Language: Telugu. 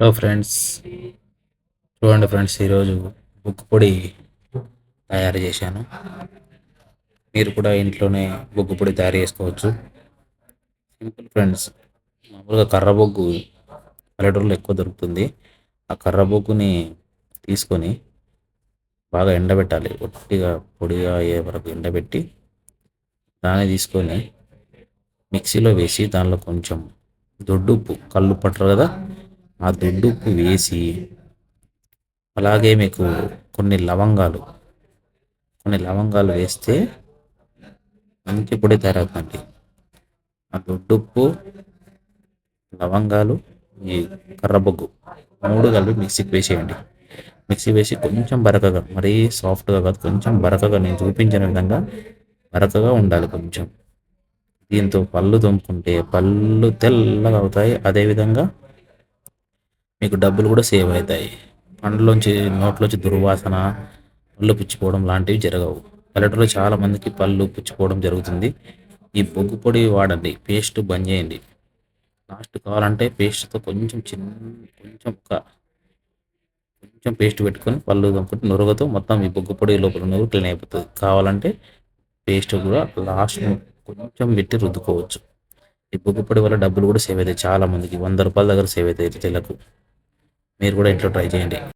హలో ఫ్రెండ్స్ చూడండి ఫ్రెండ్స్ ఈరోజు బుక్ పొడి తయారు చేశాను. మీరు కూడా ఇంట్లోనే బొగ్గు పొడి తయారు చేసుకోవచ్చు. సింపుల్ ఫ్రెండ్స్ మామూలుగా కర్ర బొగ్గు పల్లెటూరులో ఎక్కువ దొరుకుతుంది. ఆ కర్ర బొగ్గుని తీసుకొని బాగా ఎండబెట్టాలి. ఒట్టిగా పొడిగా అయ్యే వరకు ఎండబెట్టి దాన్ని తీసుకొని మిక్సీలో వేసి దానిలో కొంచెం దొడ్డుప్పు కళ్ళు పట్టరు కదా ఆ దొడ్డుప్పు వేసి అలాగే మీకు కొన్ని లవంగాలు కొన్ని లవంగాలు వేస్తే మంచి పొడి తయారవుతుంది. ఆ దొడ్డుప్పు లవంగాలు ఈ కర్రబొగ్గు మూడు కలిపి మిక్సీకి వేసేయండి. మిక్సీ వేసి కొంచెం బరకగా మరీ సాఫ్ట్గా కాదు కొంచెం బరకగా నేను చూపించిన విధంగా బరకగా ఉండాలి కొంచెం. దీంతో పళ్ళు తోముకుంటే పళ్ళు తెల్లగా అవుతాయి. అదేవిధంగా మీకు డబ్బులు కూడా సేవ్ అవుతాయి. పండ్లోంచి నోట్లోంచి దుర్వాసన పళ్ళు పుచ్చిపోవడం లాంటివి జరగవు. పల్లెటూరులో చాలా మందికి పళ్ళు పుచ్చిపోవడం జరుగుతుంది. ఈ బొగ్గు పొడి వాడండి పేస్ట్ బంద్ చేయండి. లాస్ట్ కావాలంటే పేస్ట్తో కొంచెం చిన్న కొంచెం ఒక కొంచెం పేస్ట్ పెట్టుకొని పళ్ళు దొంగకుంటే నురగతో మొత్తం ఈ బొగ్గు పొడి లోపల నురుగు క్లీన్ అయిపోతుంది. కావాలంటే పేస్ట్ కూడా లాస్ట్ కొంచెం పెట్టి రుద్దుకోవచ్చు. ఈ బొగ్గు పొడి వల్ల డబ్బులు కూడా సేవ్ అవుతాయి. చాలా మందికి వంద రూపాయల దగ్గర సేవ్ అవుతాయి తెలకు మీరు కూడా ఇంట్లో ట్రై చేయండి.